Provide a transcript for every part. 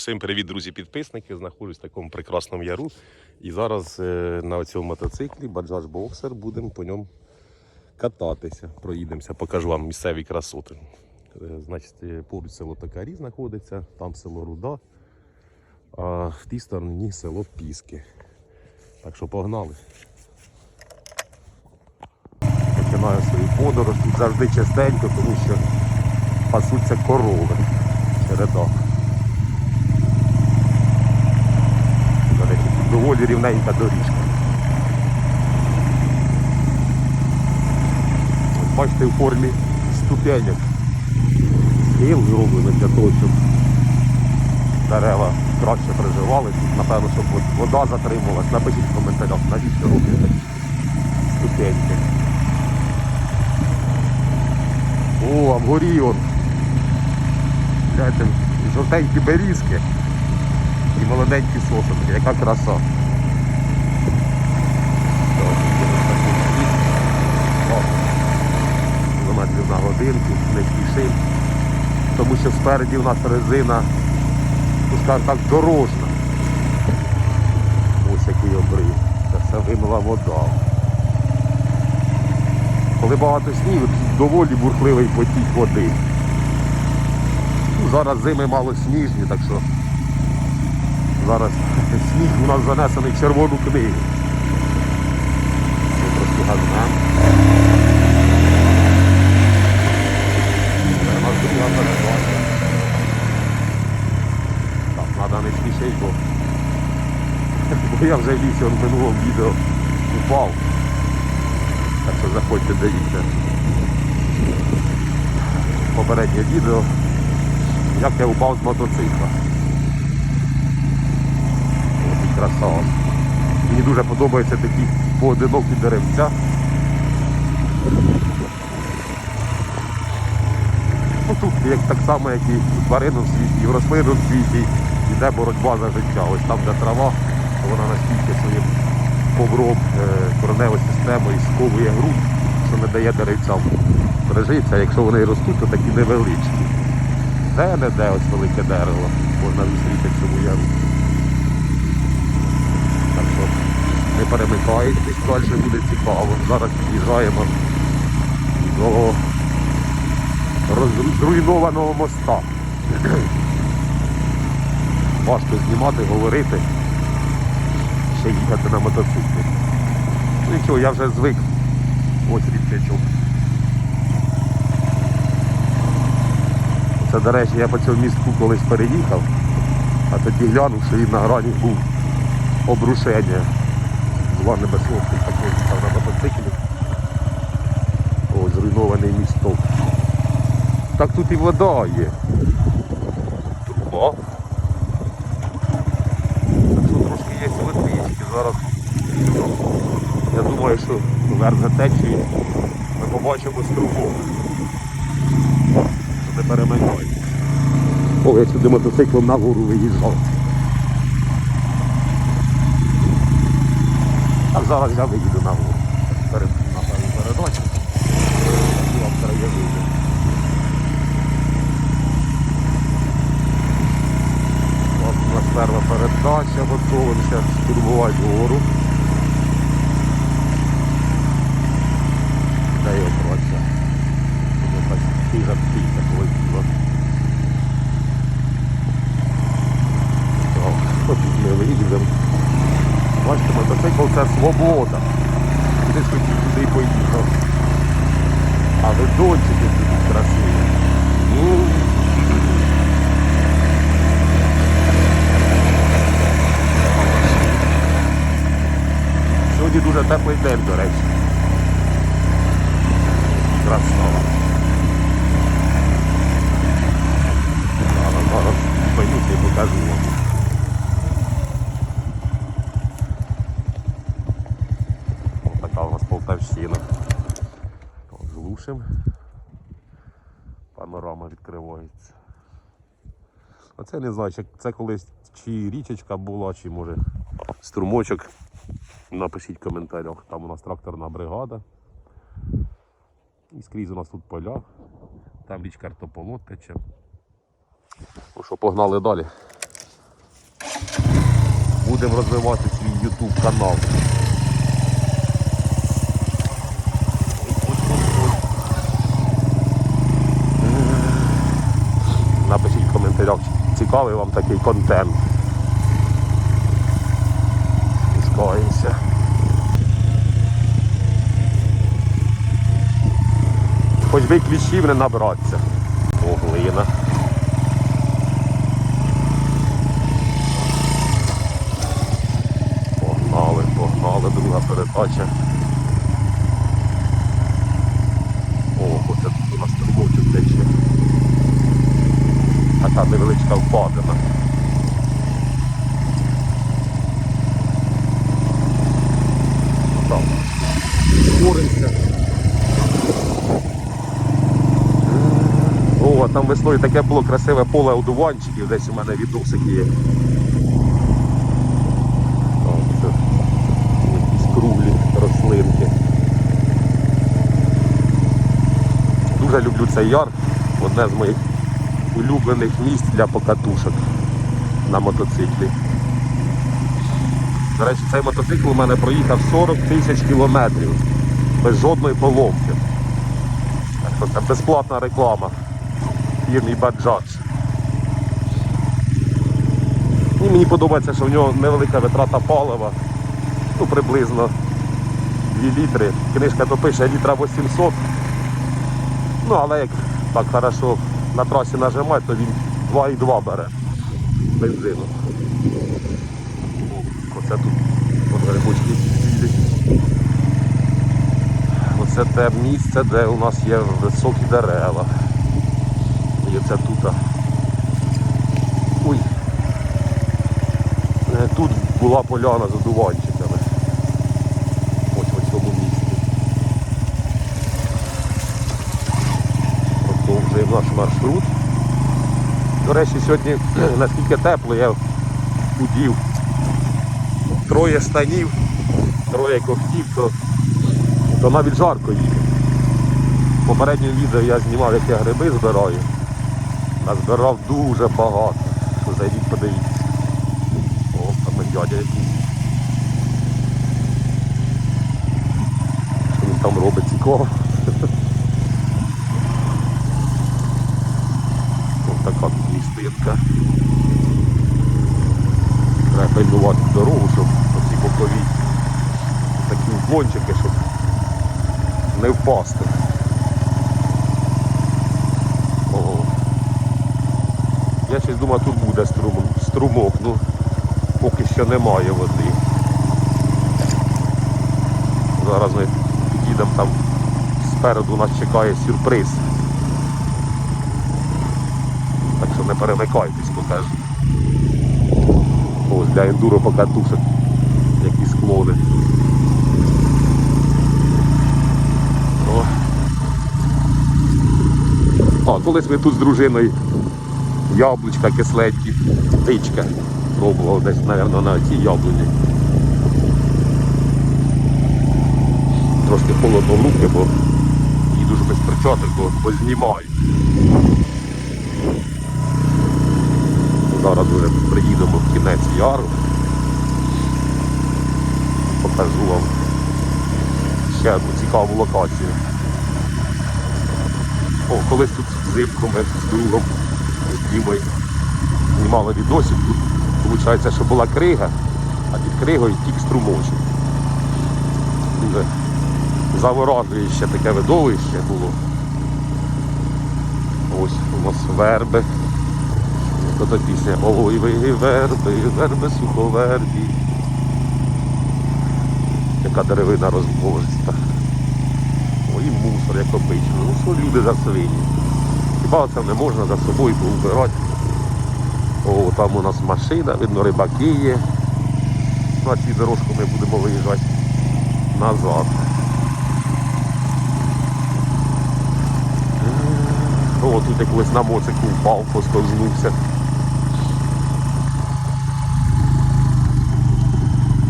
Усім привіт, друзі-підписники. Знаходжусь в такому прекрасному яру. І зараз е, на цьому мотоциклі Bajaj Boxer будемо по ньому кататися. Проїдемося, покажу вам місцеві красоти. Е, значить, е, поруч село Токарі знаходиться, там село Руда, а в тій стороні село Піски. Так що погнали. Починаю свою подорож. Тут завжди частенько, тому що пасуться корови в чередах. До речі, тут доволі рівненька доріжка. Бачите, в формі ступенек. Схил зроблено для того, щоб дерева краще приживали. Напевно, щоб вода затримувалась. Напишіть в коментарях, навіщо роблять ступеньки. О, а вгорі он. Гляньте, жовтенькі берізки і молоденькі сосенки. Яка краса. Кілометрів на годинку, не спішимо. Тому що спереді у нас резина, ну скажімо так, дорожна. Ось який обрив. Це все вимила вода. Коли багато снігу, доволі бурхливий потік води. Ну, зараз зими мало сніжні, так що зараз сніг у нас занесений червону книгу. Друга передача. Так, треба не спішити, бо, бо я вже в лісі в минулому відео упав. Так що заходьте, дивіться. Попереднє відео, як я упав з мотоцикла. Красава. Мені дуже подобаються такі поодинокі деревця. Ну, тут як так само, як і в тваринному світі, і в рослинному світі йде боротьба за життя. Ось там, де трава, вона настільки своїм ковром е, кореневою системою сковує ґрунт, що не дає деревцям прижитися. Якщо вони ростуть, то такі невеличкі. Де не де ось велике дерево можна зустріти в цьому яру. Так що не перемикайтесь, далі буде цікаво. Зараз під'їжджаємо до роз- зруйнованого моста. Важко знімати, говорити, ще їхати на мотоциклі. Ну нічого, я вже звик. Ось річечок. Це, до речі, я по цьому містку колись переїхав, а тоді глянув, що він на грані був обрушення. Небесовський такий їхав на мотоциклі. Ось зруйнований місток. Так тут і вода є. Труба. Так що трошки є водички. Зараз я думаю, що вверх за течією ми побачимо струмок. Що не перемикає. О, я сюди мотоциклом на гору виїжджав. Зараз я виїду на гору. Перед, напевно, передачу. Краєвиди. От у нас перша передача, готуємося штурмувати гору. Де його праця? Якась хижа птиця полетіла. Так, Тут ми виїдемо. Бачите, це свобода. Куди ж хотів, туди поїхав. А видончики тут красиві. Ну, Сьогодні дуже теплий день, до речі. Красава. Зараз, зараз зупинюся і покажу вам. Ось така у нас Полтавщина. Глушим. Панорама відкривається. Оце не знаю, це колись чи річечка була, чи може струмочок. Напишіть в коментарях. Там у нас тракторна бригада. І скрізь у нас тут поля. Там річка Артополот тече. Ну що, погнали далі. Будемо розвивати свій YouTube канал. Напишіть в цікавий вам такий контент. Спускаємося. Хоч би й кліщів не набратися. О, глина. Погнали, погнали, друга передача. О, оце тут у нас струмочок тече. Така невеличка впадина. Там. Боремося. О, там весною таке було красиве поле одуванчиків, десь у мене відосик є. Якісь круглі рослинки. Дуже люблю цей яр. Одне з моїх улюблених місць для покатушок на мотоциклі. До речі, цей мотоцикл у мене проїхав 40 тисяч кілометрів без жодної поломки. Це безплатна реклама фірмі Баджадж. І мені подобається, що в нього невелика витрата палива, ну приблизно 2 літри. Книжка то пише літра 800. Ну але як так хорошо на трасі нажимати, то він 2,2 бере бензину. Оце тут от грибочки. Оце те місце, де у нас є високі дерева. І оце тут. Ой. Е, Тут була поляна з одуванчиками. Ось в цьому місці. Продовжуємо наш маршрут. До речі, сьогодні наскільки тепло, я удів троє станів, троє ковтів, то, то навіть жарко їде. Попередньому відео я знімав, як я гриби збираю. Назбирав дуже багато. Зайдіть, подивіться. О, там дядя якийсь. Що він там робить цікаво. Ось така тут. Треба пильнувати дорогу, щоб оці бокові такі уклончики, щоб не впасти. Ого. Я щось думаю, тут буде струмок, струмок, ну поки що немає води. Зараз ми підійдемо там спереду нас чекає сюрприз. Так що не перемикайтесь, покажу. Ось для ендуро покатушок. Які склони. О. А, колись ми тут з дружиною яблучка кисленькі, тичка. Пробував десь, мабуть, на цій яблуні. Трошки холодно руки, бо їду ж без перчаток, бо знімаю. Зараз вже приїдемо в кінець яру. Покажу вам ще одну цікаву локацію. О, колись тут взимку ми з другом з Дімою знімали відосик. Тут виходить, що була крига, а під кригою тік струмочок. Дуже заворажуюче таке видовище було. Ось у нас верби. Ото пісня Ой ви верби, верби суховербі. Яка деревина розбожиста. Ой, мусор, як обично. Ну що люди за свині? Хіба це не можна за собою поубирати? О, там у нас машина, видно рибаки є. На цій дорожку ми будемо виїжджати назад. О, тут я колись на моцику впав, посковзнувся.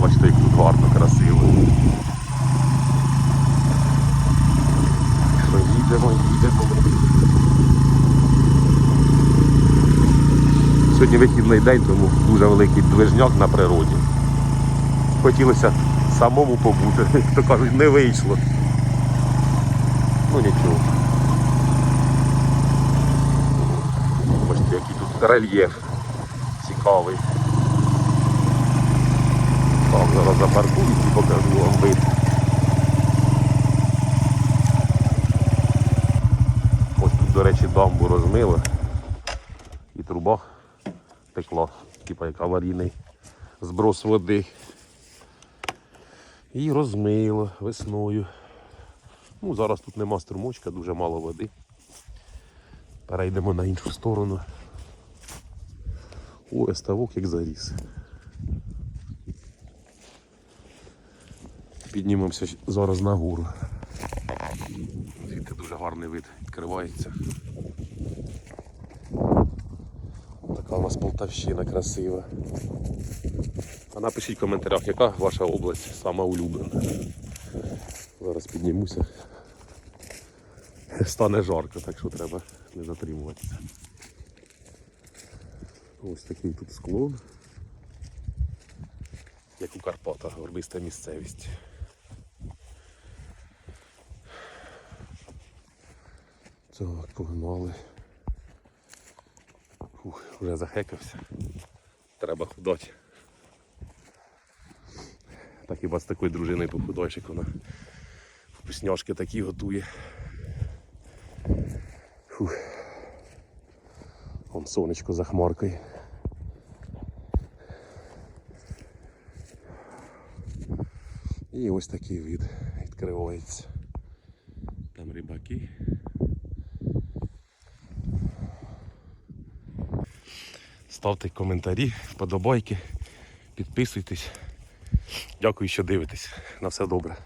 Бачите, як тут гарно, красиво. Їдемо, їдемо. Сьогодні вихідний день, тому дуже великий движняк на природі. Хотілося самому побути, як то кажуть, не вийшло. Ну нічого. Бачите, який тут рельєф цікавий. Так, зараз запаркуюсь і покажу вам вид. Ось тут, до речі, дамбу розмили. І труба текла, типа як аварійний зброс води. І розмило весною. Ну, зараз тут нема струмочка, дуже мало води. Перейдемо на іншу сторону. О, ставок як заріс. Піднімемося зараз нагору. Звідти дуже гарний вид відкривається. Така у нас Полтавщина красива. А напишіть в коментарях, яка ваша область сама улюблена. Зараз піднімуся. Стане жарко, так що треба не затримуватися. Ось такий тут склон. Як у Карпатах, горбиста місцевість. Так, погнали. Фух, вже захекався. Треба худати. Так хіба з такою дружиною похудаєш, як вона вкусняшки такі готує. Фух. Вон сонечко за хмаркою. І ось такий вид відкривається. Там рибаки. Ставте коментарі, вподобайки, підписуйтесь. Дякую, що дивитесь. На все добре.